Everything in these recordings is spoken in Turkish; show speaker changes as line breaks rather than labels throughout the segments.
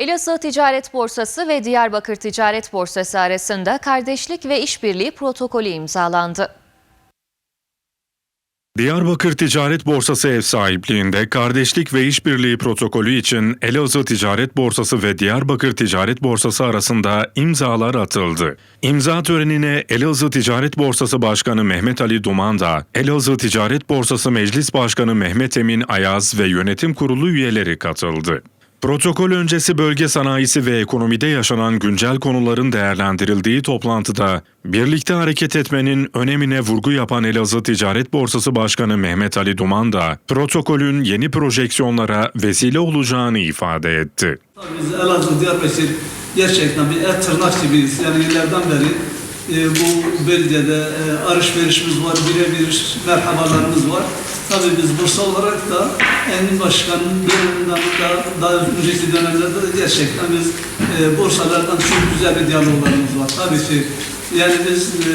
Elazığ Ticaret Borsası ve Diyarbakır Ticaret Borsası arasında kardeşlik ve işbirliği protokolü imzalandı.
Diyarbakır Ticaret Borsası ev sahipliğinde kardeşlik ve işbirliği protokolü için Elazığ Ticaret Borsası ve Diyarbakır Ticaret Borsası arasında imzalar atıldı. İmza törenine Elazığ Ticaret Borsası Başkanı Mehmet Ali Dumanda, Elazığ Ticaret Borsası Meclis Başkanı Mehmet Emin Ayaz ve yönetim kurulu üyeleri katıldı. Protokol öncesi bölge sanayisi ve ekonomide yaşanan güncel konuların değerlendirildiği toplantıda birlikte hareket etmenin önemine vurgu yapan Elazığ Ticaret Borsası Başkanı Mehmet Ali Duman da protokolün yeni projeksiyonlara vesile olacağını ifade etti.
Biz Elazığ, Diyarbakır gerçekten bir et tırnak gibiyiz. Yani yıllardan beri e, bu bölgede e, alışverişimiz var, birebir merhabalarımız var. Tabii biz Bursa olarak da Engin Başkan'ın döneminden da daha önceki dönemlerde de gerçekten biz e, borsalardan çok güzel bir diyaloglarımız var. Tabii ki yani biz e,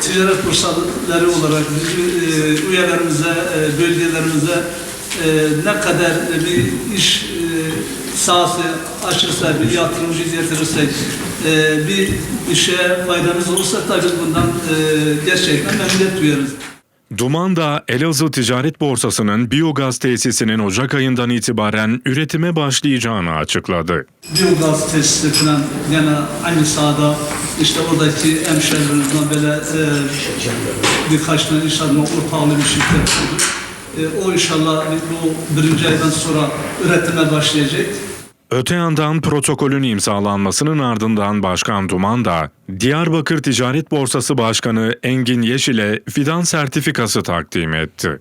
ticaret borsaları olarak bizim e, üyelerimize, e, bölgelerimize e, ne kadar e, bir iş e, sahası açılsa, bir yatırımcı getirirsek, e, bir işe faydamız olursa tabii bundan e, gerçekten memnuniyet duyarız.
Duman da Elazığ Ticaret Borsası'nın biyogaz tesisinin Ocak ayından itibaren üretime başlayacağını açıkladı.
Biyogaz tesisi falan gene aynı sahada işte oradaki hemşehrilerimizden böyle e, birkaç tane inşallah ortaklı bir şirket kurdu. E, o inşallah bu birinci aydan sonra üretime başlayacak.
Öte yandan protokolün imzalanmasının ardından Başkan Duman da Diyarbakır Ticaret Borsası Başkanı Engin Yeşil'e fidan sertifikası takdim etti.